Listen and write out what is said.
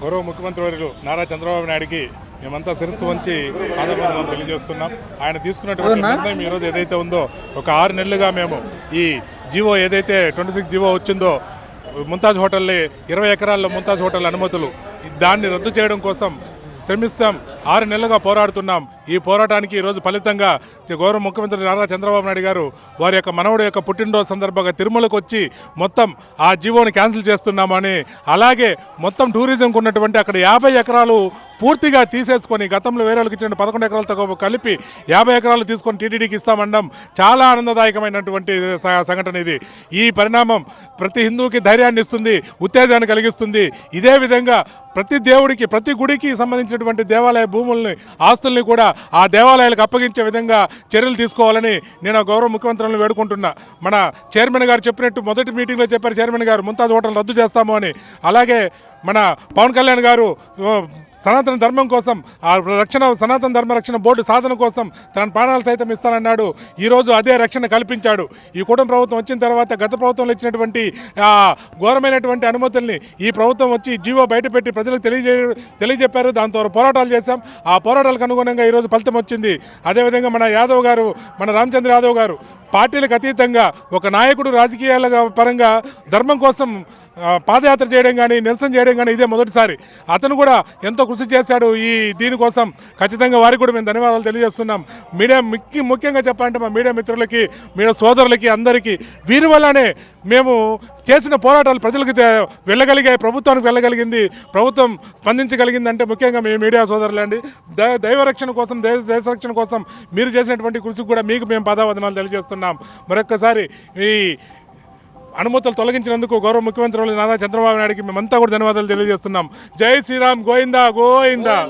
గౌరవ ముఖ్యమంత్రి వర్యులు నారా చంద్రబాబు నాయుడికి మేమంతా శిరస్సు వంచి ఆదరణ తెలియజేస్తున్నాం. ఆయన తీసుకున్నటువంటి నిర్ణయం ఈరోజు ఏదైతే ఉందో ఒక ఆరు నెలలుగా మేము ఈ జీవో ఏదైతే ట్వంటీ సిక్స్ జీవో వచ్చిందో ముంతాజ్ హోటల్ని ఇరవై ఎకరాల్లో ముంతాజ్ హోటల్ అనుమతులు దాన్ని రద్దు చేయడం కోసం శ్రమిస్తాం. ఆరు నెలలుగా పోరాడుతున్నాం. ఈ పోరాటానికి ఈరోజు ఫలితంగా గౌరవ ముఖ్యమంత్రి నారా చంద్రబాబు నాయుడు గారు వారి యొక్క మనవడు యొక్క పుట్టినరోజు సందర్భంగా తిరుమలకు వచ్చి మొత్తం ఆ జీవోని క్యాన్సిల్ చేస్తున్నామని అలాగే మొత్తం టూరిజంకు ఉన్నటువంటి అక్కడ యాభై ఎకరాలు పూర్తిగా తీసేసుకొని గతంలో వేరే వాళ్ళకి ఇచ్చిన పదకొండు ఎకరాలతో కలిపి యాభై ఎకరాలు తీసుకొని టీటీడీకి ఇస్తామనడం చాలా ఆనందదాయకమైనటువంటి సంఘటన ఇది. ఈ పరిణామం ప్రతి హిందువుకి ధైర్యాన్ని ఇస్తుంది ఉత్తేజాన్ని కలిగిస్తుంది. ఇదే విధంగా ప్రతి దేవుడికి ప్రతి గుడికి సంబంధించినటువంటి దేవాలయ భూముల్ని ఆస్తుల్ని కూడా ఆ దేవాలయాలకు అప్పగించే విధంగా చర్యలు తీసుకోవాలని నేను గౌరవ ముఖ్యమంత్రులను వేడుకుంటున్నా. మన చైర్మన్ గారు చెప్పినట్టు మొదటి మీటింగ్లో చెప్పారు చైర్మన్ గారు ముంతాజ్ హోటల్ రద్దు చేస్తాము అని. అలాగే మన పవన్ కళ్యాణ్ గారు సనాతన ధర్మం కోసం ఆ రక్షణ సనాతన ధర్మ రక్షణ బోర్డు సాధన కోసం తన ప్రాణాలు సైతం ఇస్తానన్నాడు. ఈరోజు అదే రక్షణ కల్పించాడు. ఈ కూటమి ప్రభుత్వం వచ్చిన తర్వాత గత ప్రభుత్వంలో ఇచ్చినటువంటి ఘోరమైనటువంటి అనుమతుల్ని ఈ ప్రభుత్వం వచ్చి జీవో బయటపెట్టి ప్రజలకు తెలియజే తెలియజెప్పారు. దాంతో పోరాటాలు చేశాం. ఆ పోరాటాలకు అనుగుణంగా ఈరోజు ఫలితం వచ్చింది. అదేవిధంగా మన యాదవ్ గారు మన రామచంద్ర యాదవ్ గారు పార్టీలకు అతీతంగా ఒక నాయకుడు రాజకీయాల పరంగా ధర్మం కోసం పాదయాత్ర చేయడం కానీ నిరసన చేయడం కానీ ఇదే మొదటిసారి. అతను కూడా ఎంతో కృషి చేశాడు ఈ దీనికోసం ఖచ్చితంగా వారికి కూడా మేము ధన్యవాదాలు తెలియజేస్తున్నాం. మీడియా ముఖ్య ముఖ్యంగా చెప్పాలంటే మా మీడియా మిత్రులకి మీడియా సోదరులకి అందరికీ వీరి వల్లనే మేము చేసిన పోరాటాలు ప్రజలకు తే- వెళ్ళగలిగాయి ప్రభుత్వానికి వెళ్ళగలిగింది ప్రభుత్వం స్పందించగలిగింది అంటే ముఖ్యంగా మీ మీడియా సోదరులండి. అండి దైవ కోసం దేశ దేశరక్షణ కోసం మీరు చేసినటువంటి కృషికి కూడా మీకు మేము పదావదనాలు తెలియజేస్తున్నాం. మరొక్కసారి ఈ అనుమతులు తొలగించినందుకు గౌరవ ముఖ్యమంత్రి నారా చంద్రబాబు నాయుడికి మేమంతా కూడా ధన్యవాదాలు తెలియజేస్తున్నాం. జై శ్రీరామ్ గోయిందా గోయిందా